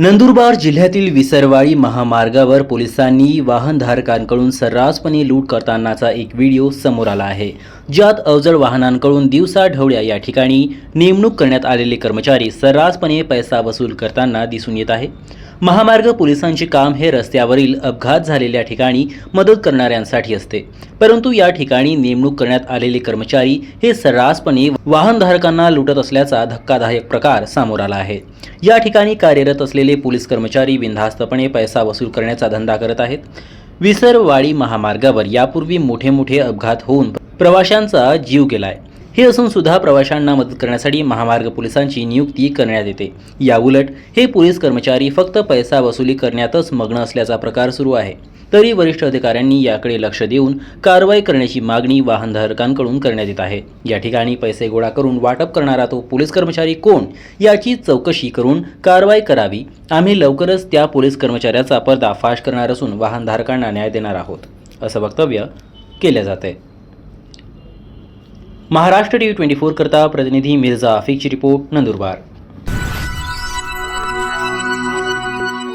नंदुरबार जिल्ह्यातील विसरवाळी महामार्गावर पोलिसांनी वाहनधारकांकडून सर्रासपणे लूट करतानाचा एक व्हिडिओ समोर आला आहे. ज्यात अवजड वाहनांकडून दिवसा ढवळ्या या ठिकाणी नेमणूक करण्यात आलेले कर्मचारी सर्रासपणे पैसा वसूल करताना दिसून येत आहे. महामार्ग पोलिसांचे काम हे रस्त्यावरील अपघात झालेल्या ठिकाणी मदत करणाऱ्यांसाठी असते. परंतु या ठिकाणी नेमणूक करण्यात आलेले कर्मचारी हे सर्रासपणे वाहनधारकांना लुटत असल्याचा धक्कादायक प्रकार समोर आला आहे. या ठिकाणी कार्यरत असलेले पोलीस कर्मचारी बिनधास्तपणे पैसा वसूल करण्याचा धंदा करत आहेत. विसरवाडी महामार्गावर यापूर्वी मोठे मोठे अपघात होऊन प्रवाशांचा जीव गेलाय. हे असून सुद्धा प्रवाशांना मदत करण्यासाठी महामार्ग पोलिसांची नियुक्ती करण्यात येते. याउलट हे पोलीस कर्मचारी फक्त पैसा वसुली करण्यातच मग्न असल्याचा प्रकार सुरू आहे. तरी वरिष्ठ अधिकाऱ्यांनी याकडे लक्ष देऊन कारवाई करण्याची मागणी वाहनधारकांकडून करण्यात येत आहे. या ठिकाणी पैसे गोळा करून वाटप करणारा तो पोलीस कर्मचारी कोण याची चौकशी करून कारवाई करावी. आम्ही लवकरच त्या पोलीस कर्मचाऱ्याचा पर्दाफाश करणार असून वाहनधारकांना न्याय देणार आहोत. असं वक्तव्य केलं जात आहे Maharashtra T V twenty four करता प्रतिनिधी मिर्झा आफिकची रिपोर्ट नंदुरबार.